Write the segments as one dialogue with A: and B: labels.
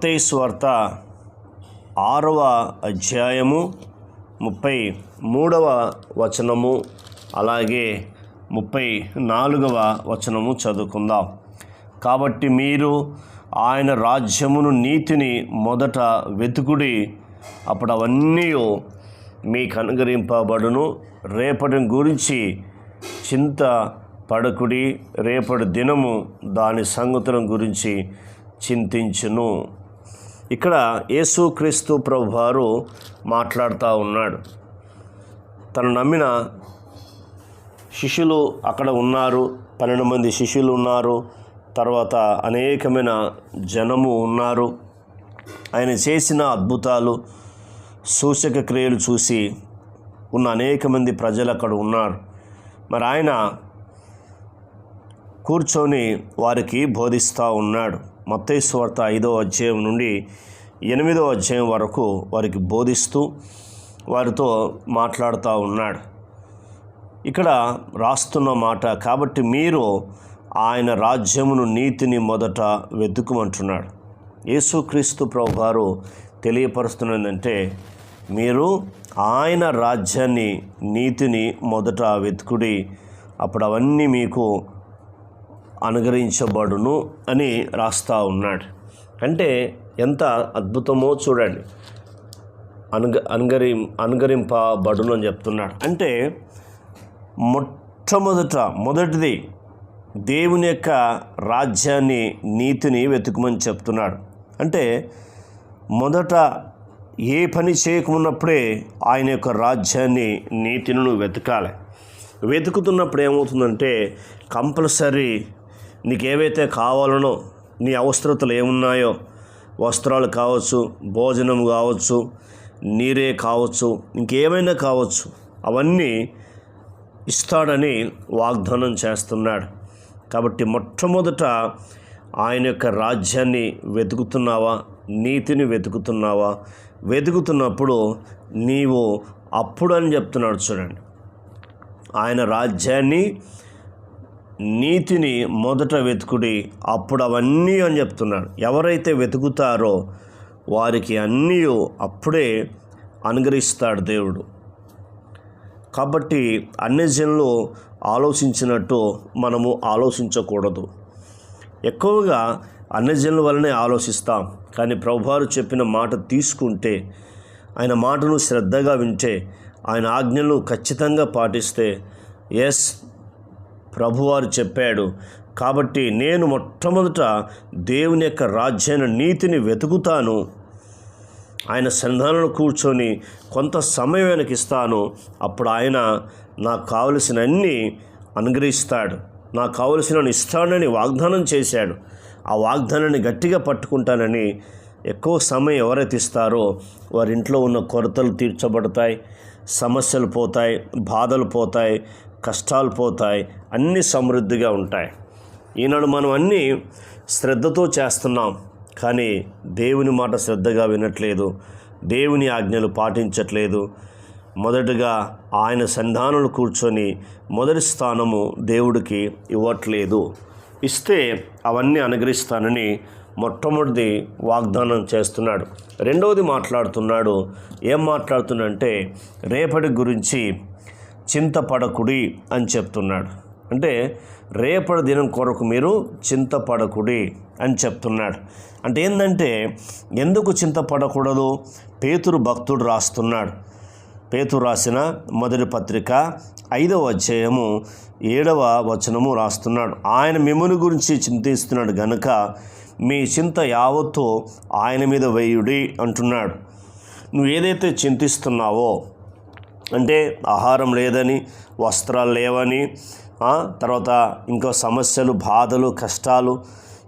A: మత్తైస్వార్త ఆరవ అధ్యాయము ముప్పై మూడవ వచనము అలాగే ముప్పై నాలుగవ వచనము చదువుకుందాం. కాబట్టి మీరు ఆయన రాజ్యమును నీతిని మొదట వెతుకుడి అప్పుడు అవన్నీ మీకు అనుగరింపబడును రేపటి గురించి చింత పడకుడి రేపటి దినము దాని సంగతుల గురించి చింతించును. ఇక్కడ యేసుక్రీస్తు ప్రభు వారు మాట్లాడుతూ ఉన్నాడు. తను నమ్మిన శిష్యులు అక్కడ ఉన్నారు పన్నెండు మంది శిష్యులు ఉన్నారు తర్వాత అనేకమైన జనము ఉన్నారు. ఆయన చేసిన అద్భుతాలు సూచక క్రియలు చూసి ఉన్న అనేక మంది ప్రజలు అక్కడ ఉన్నారు. మరి ఆయన కూర్చొని వారికి బోధిస్తూ ఉన్నాడు. మత్తైస్వార్త ఐదో అధ్యాయం నుండి ఎనిమిదో అధ్యాయం వరకు వారికి బోధిస్తూ వారితో మాట్లాడుతూ ఉన్నాడు. ఇక్కడ రాస్తున్న మాట కాబట్టి మీరు ఆయన రాజ్యమును నీతిని మొదట వెతుకుమంటున్నాడు. యేసుక్రీస్తు ప్రభు గారు తెలియపరుస్తున్నదంటే మీరు ఆయన రాజ్యాన్ని నీతిని మొదట వెతుకుడి అప్పుడు అవన్నీ మీకు అనుగ్రహించబడును అని రాస్తా ఉన్నాడు. అంటే ఎంత అద్భుతమో చూడండి. అనుగ అనుగరి అనుగరింపబడును అని చెప్తున్నాడు. అంటే మొట్టమొదట మొదటిది దేవుని యొక్క రాజ్యాన్ని నీతిని వెతుకుమని చెప్తున్నాడు. అంటే మొదట ఏ పని చేయకున్నప్పుడే ఆయన యొక్క రాజ్యాన్ని నీతిని నువ్వు వెతకాలి. వెతుకుతున్నప్పుడు ఏమవుతుందంటే కంపల్సరీ నీకు ఏవైతే కావాలనో నీ అవసరతలు ఏమున్నాయో వస్త్రాలు కావచ్చు భోజనం కావచ్చు నీరే కావచ్చు ఇంకేమైనా కావచ్చు అవన్నీ ఇస్తాడని వాగ్దానం చేస్తున్నాడు. కాబట్టి మొట్టమొదట ఆయన యొక్క రాజ్యాన్ని వెతుకుతున్నావా? నీతిని వెతుకుతున్నావా? వెతుకుతున్నప్పుడు నీవు అప్పుడు అని చెప్తున్నాడు చూడండి. ఆయన రాజ్యాన్ని నీతిని మొదట వెతుకుడి అప్పుడు అవన్నీ అని చెప్తున్నాడు. ఎవరైతే వెతుకుతారో వారికి అన్నీ అప్పుడే అనుగ్రహిస్తాడు దేవుడు. కాబట్టి అన్ని జనులు ఆలోచించినట్టు మనము ఆలోచించకూడదు. ఎక్కువగా అన్ని జనుల వలనే ఆలోచిస్తాం. కానీ ప్రభువారు చెప్పిన మాట తీసుకుంటే ఆయన మాటను శ్రద్ధగా వింటే ఆయన ఆజ్ఞలు ఖచ్చితంగా పాటిస్తే ఎస్ ప్రభువారు చెప్పాడు కాబట్టి నేను మొట్టమొదట దేవుని యొక్క రాజ్యాన్ని నీతిని వెతుకుతాను. ఆయన సన్నిధానంలో కూర్చొని కొంత సమయం ఆయనకి ఇస్తాను. అప్పుడు ఆయన నాకు కావలసిన అన్నీ అనుగ్రహిస్తాడు. నాకు కావలసిన ఇస్తానని వాగ్దానం చేశాడు. ఆ వాగ్దానాన్ని గట్టిగా పట్టుకుంటానని ఎక్కువ సమయం ఎవరైతే ఇస్తారో వారింట్లో ఉన్న కొరతలు తీర్చబడతాయి. సమస్యలు పోతాయి బాధలు పోతాయి. కష్టాలు పోతాయి అన్నీ సమృద్ధిగా ఉంటాయి. ఈనాడు మనం అన్నీ శ్రద్ధతో చేస్తున్నాం కానీ దేవుని మాట శ్రద్ధగా వినట్లేదు దేవుని ఆజ్ఞలు పాటించట్లేదు. మొదటగా ఆయన సంధానాలు కూర్చొని మొదటి స్థానము దేవుడికి ఇవ్వట్లేదు. ఇస్తే అవన్నీ అనుగ్రహిస్తానని మొట్టమొదటి వాగ్దానం చేస్తున్నాడు. రెండవది మాట్లాడుతున్నాడు ఏం మాట్లాడుతున్నాడంటే రేపటి గురించి చింతపడకుడి అని చెప్తున్నాడు. అంటే రేపటి దినం కొరకు మీరు చింతపడకుడి అని చెప్తున్నాడు. అంటే ఏంటంటే ఎందుకు చింతపడకూడదు? పేతురు భక్తుడు రాస్తున్నాడు. పేతురు రాసిన మొదటి పత్రిక ఐదవ అధ్యాయము ఏడవ వచనము రాస్తున్నాడు. ఆయన మిమ్మల్ని గురించి చింతిస్తున్నాడు గనుక మీ చింత యావత్తు ఆయన మీద వేయుడి అంటున్నాడు. నువ్వు ఏదైతే చింతిస్తున్నావో అంటే ఆహారం లేదని వస్త్రాలు లేవని తర్వాత ఇంకో సమస్యలు బాధలు కష్టాలు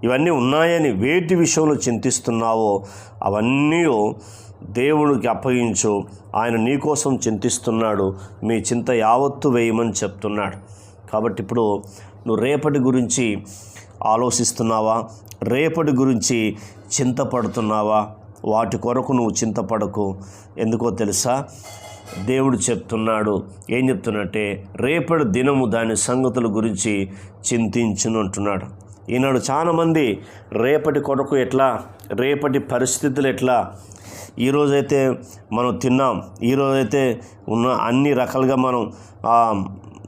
A: ఇవన్నీ ఉన్నాయని వేటి విషయంలో చింతిస్తున్నావో అవన్నీ దేవుడికి అప్పగించు. ఆయన నీకోసం చింతిస్తున్నాడు. మీ చింత యావత్తు వేయమని చెప్తున్నాడు. కాబట్టి ఇప్పుడు నువ్వు రేపటి గురించి ఆలోచిస్తున్నావా? రేపటి గురించి చింతపడుతున్నావా? వాటి కొరకు నువ్వు చింతపడకు. ఎందుకో తెలుసా? దేవుడు చెప్తున్నాడు. ఏం చెప్తున్నట్టే రేపటి దినము దాని సంగతుల గురించి చింతించును అంటున్నాడు. ఈనాడు చాలామంది రేపటి కొరకు ఎట్లా రేపటి పరిస్థితులు ఎట్లా ఈరోజైతే మనం తిన్నాం ఈరోజైతే ఉన్న అన్ని రకాలుగా మనం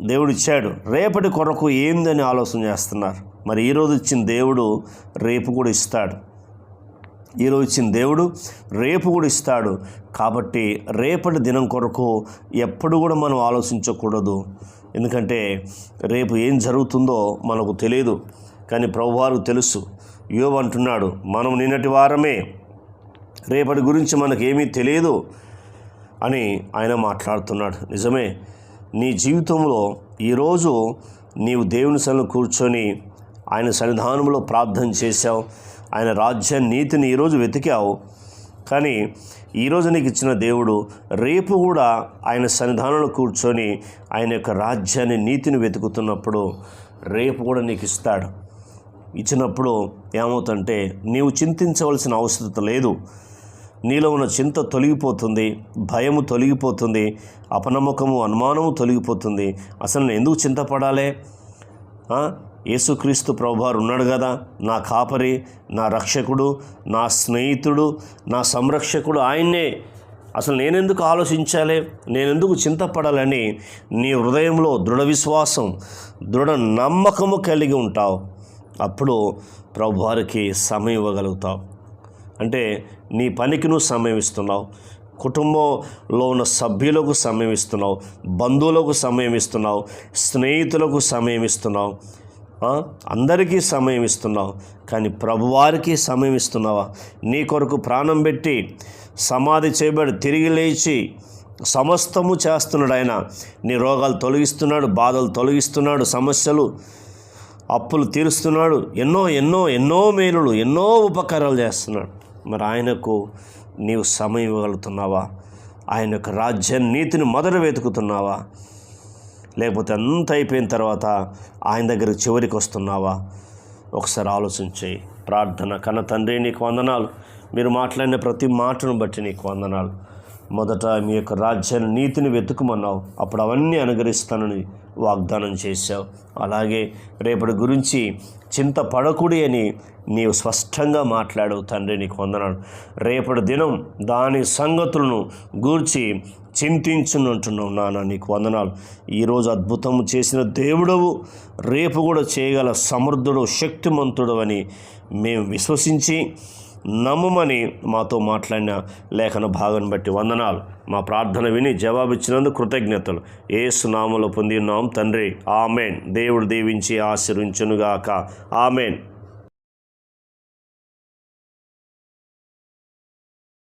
A: దేవుడు ఇచ్చాడు. రేపటి కొరకు ఏందని ఆలోచన చేస్తున్నారు? మరి ఈరోజు ఇచ్చిన దేవుడు రేపు కూడా ఇస్తాడు. ఈరోజు ఇచ్చిన దేవుడు రేపు కూడా ఇస్తాడు. కాబట్టి రేపటి దినం కొరకు ఎప్పుడు కూడా మనం ఆలోచించకూడదు. ఎందుకంటే రేపు ఏం జరుగుతుందో మనకు తెలియదు. కానీ ప్రభువారు తెలుసు. యోబు అంటున్నాడు మనం నిన్నటి వారమే రేపటి గురించి మనకేమీ తెలియదు అని ఆయన మాట్లాడుతున్నాడు. నిజమే నీ జీవితంలో ఈరోజు నీవు దేవుని సన్నిధిలో కూర్చొని ఆయన సన్నిధానంలో ప్రార్థన చేశావు. ఆయన రాజ్య నీతిని ఈరోజు వెతికావు. కానీ ఈరోజు నీకు ఇచ్చిన దేవుడు రేపు కూడా ఆయన సన్నిధానంలో కూర్చొని ఆయన యొక్క రాజ్యాన్ని నీతిని వెతుకుతున్నప్పుడు రేపు కూడా నీకు ఇస్తాడు. ఇచ్చినప్పుడు ఏమవుతుంటే నీవు చింతించవలసిన అవసరం లేదు. నీలో ఉన్న చింత తొలగిపోతుంది భయము తొలగిపోతుంది అపనమ్మకము అనుమానము తొలగిపోతుంది. అసలు నేను ఎందుకు చింతపడాలి? యేసుక్రీస్తు ప్రభువారు ఉన్నాడు కదా. నా కాపరి నా రక్షకుడు నా స్నేహితుడు నా సంరక్షకుడు ఆయన్నే. అసలు నేనెందుకు ఆలోచించాలి? నేనెందుకు చింతపడాలని నీ హృదయంలో దృఢ విశ్వాసం దృఢ నమ్మకము కలిగి ఉంటావు. అప్పుడు ప్రభువారికి సమయం ఇవ్వగలుగుతావు. అంటే నీ పనికి నువ్వు సమయం ఇస్తున్నావు. కుటుంబంలో ఉన్న సభ్యులకు సమయం ఇస్తున్నావు. బంధువులకు సమయం ఇస్తున్నావు. స్నేహితులకు సమయం ఇస్తున్నావు. అందరికీ సమయం ఇస్తున్నావు కానీ ప్రభువారికి సమయం ఇస్తున్నావా? నీ కొరకు ప్రాణం పెట్టి సమాధి చేయబడి తిరిగి లేచి సమస్తము చేస్తున్నాడు ఆయన. నీ రోగాలు తొలగిస్తున్నాడు బాధలు తొలగిస్తున్నాడు సమస్యలు అప్పులు తీరుస్తున్నాడు. ఎన్నో ఎన్నో ఎన్నో మేలులు ఎన్నో ఉపకారాలు చేస్తున్నాడు. మరి ఆయనకు నీవు సమయం ఇవ్వగలుగుతున్నావా? ఆయన యొక్క రాజ్య నీతిని మొదట వెతుకుతున్నావా? లేకపోతే అంత అయిపోయిన తర్వాత ఆయన దగ్గర చివరికి వస్తున్నావా? ఒకసారి ఆలోచించి ప్రార్థన కన్న తండ్రి నీకు వందనాలు. మీరు మాట్లాడిన ప్రతి మాటను బట్టి నీకు వందనాలు. మొదట మీ యొక్క రాజ్యాన్ని నీతిని వెతుకుమన్నావు. అప్పుడు అవన్నీ అనుగరిస్తానని వాగ్దానం చేశావు. అలాగే రేపటి గురించి చింత పడకుడి అని నీవు స్పష్టంగా మాట్లాడవు తండ్రి నీకు వందనాడు రేపటి దినం దాని సంగతులను గూర్చి చింతించునంటున్నావు నాన్న నీకు వందనాలు. ఈరోజు అద్భుతం చేసిన దేవుడవు రేపు కూడా చేయగల సమర్థుడు శక్తిమంతుడు అని మేము విశ్వసించి నమ్మమని మాతో మాట్లాడిన లేఖన భాగం బట్టి వందనాలు. మా ప్రార్థన విని జవాబిచ్చినందుకు కృతజ్ఞతలు. ఏ సునామలో పొందినాం తండ్రి. ఆమెన్. దేవుడు దీవించి ఆశీర్వించునుగాక. ఆమెన్.